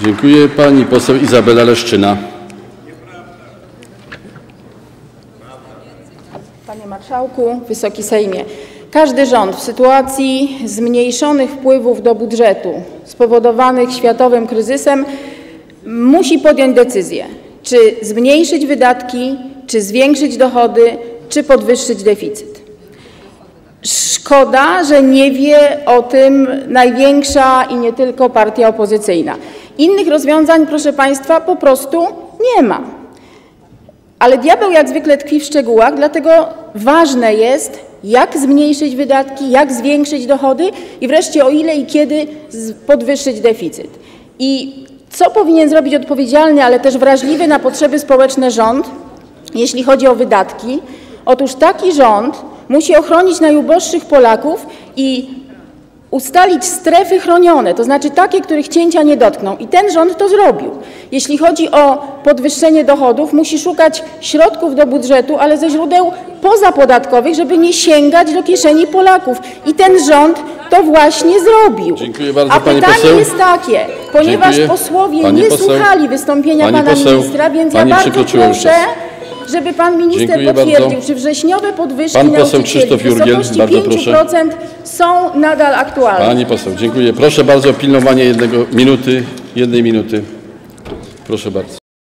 Dziękuję. Pani poseł Izabela Leszczyna. Panie Marszałku, Wysoki Sejmie. Każdy rząd w sytuacji zmniejszonych wpływów do budżetu spowodowanych światowym kryzysem musi podjąć decyzję, czy zmniejszyć wydatki, czy zwiększyć dochody, czy podwyższyć deficyt. Szkoda, że nie wie o tym największa i nie tylko partia opozycyjna. Innych rozwiązań, proszę Państwa, po prostu nie ma. Ale diabeł jak zwykle tkwi w szczegółach, dlatego ważne jest, jak zmniejszyć wydatki, jak zwiększyć dochody i wreszcie o ile i kiedy podwyższyć deficyt. I co powinien zrobić odpowiedzialny, ale też wrażliwy na potrzeby społeczne rząd, jeśli chodzi o wydatki? Otóż taki rząd musi ochronić najuboższych Polaków i ustalić strefy chronione, to znaczy takie, których cięcia nie dotkną. I ten rząd to zrobił. Jeśli chodzi o podwyższenie dochodów, musi szukać środków do budżetu, ale ze źródeł pozapodatkowych, żeby nie sięgać do kieszeni Polaków. I ten rząd to właśnie zrobił. Dziękuję bardzo, A pani pytanie poseł. jest takie, ponieważ Dziękuję. posłowie Pani nie poseł. słuchali wystąpienia Pani pana poseł. ministra, więc Pani ja bardzo już proszę, czas. Żeby pan minister Dziękuję potwierdził, bardzo. czy wrześniowe podwyżki Pan poseł Krzysztof Jurgiel, bardzo proszę. 5% są nadal aktualne. Pani poseł, dziękuję. Proszę bardzo o pilnowanie jednego minuty, jednej minuty. Proszę bardzo.